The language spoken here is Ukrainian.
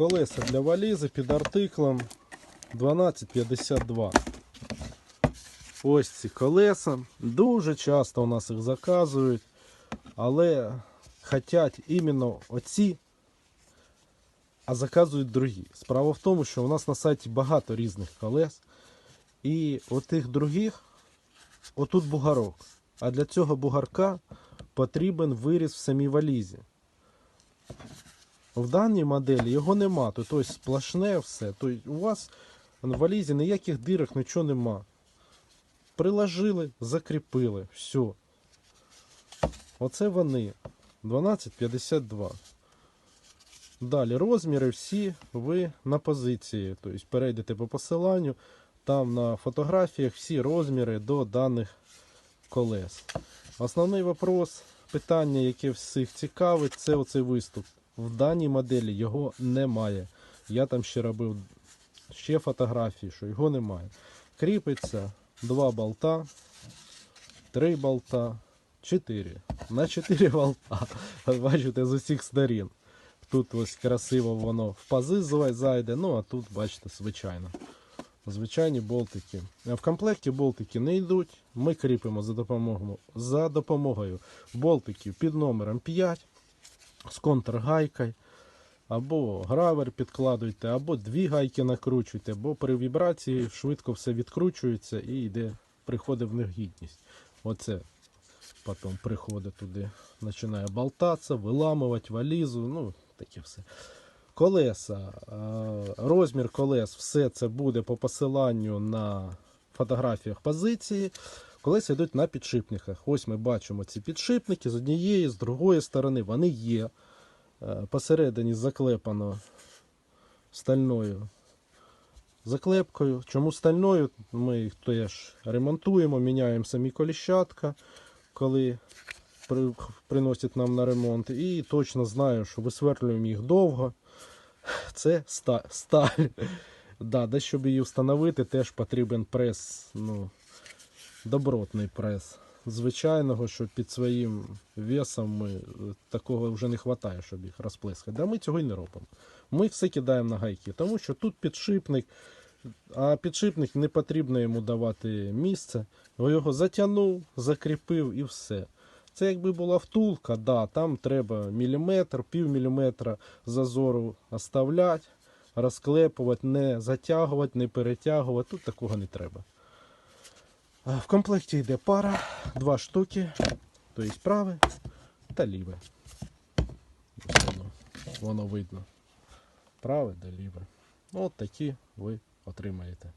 Колеса для валізи під артиклом 1252. Ось ці колеса. Дуже часто у нас їх заказують, але хотять іменно оці, а заказують другі. Справа в тому, що у нас на сайті багато різних колес. І у тих других отут бугарок. А для цього бугарка потрібен виріз в самій валізі. В даній моделі його нема. Ось сплошне все. Тобто у вас в валізі ніяких дирок, нічого нема. Приложили, закріпили. Все. Оце вони. 12,52. Далі розміри всі ви на позиції. Тобто перейдете по посиланню. Там на фотографіях всі розміри до даних колес. Основний вопрос, питання, яке всіх цікавить, це оцей виступ. В даній моделі його немає. Я там ще робив ще фотографії, що його немає. Кріпиться два болта, три болта, чотири. На чотири болта. Бачите, з усіх сторін. Тут ось красиво воно в пази зайде, ну а тут, бачите, звичайно. Звичайні болтики. В комплекті болтики не йдуть. Ми кріпимо за допомогою, за допомогою болтиків під номером 5 з контргайкою. Або гравер підкладуйте, або дві гайки накручуйте, бо при вібрації швидко все відкручується і йде, приходить в негідність. Оце потім приходить туди, починає болтатися, виламувати валізу, ну таке все. Колеса, розмір колес, все це буде по посиланню на фотографіях позиції. Колеса йдуть на підшипниках. Ось ми бачимо ці підшипники з однієї, з другої сторони вони є. Е, Посередині заклепано стальною заклепкою. Чому стальною? Ми їх теж ремонтуємо, міняємо самі коліщатка, коли приносять нам на ремонт. І точно знаю, що висверлюємо їх довго. Це сталь. Да, де щоб її встановити, теж потрібен прес, ну, добротний прес. Звичайного, що під своїм весом е, такого вже не вистачає, щоб їх розплескати. Да ми цього й не робимо. Ми все кидаємо на гайки, тому що тут підшипник, а підшипник не потрібно йому давати місце. Його затягнув, закріпив і все. Це якби була втулка, да, там треба міліметр, пів міліметра зазору оставляти, розклепувати, не затягувати, не перетягувати. Тут такого не треба. В комплекті йде пара, два штуки, тобто праве та ліве. Воно, воно видно. Праве та ліве. От такі ви отримаєте.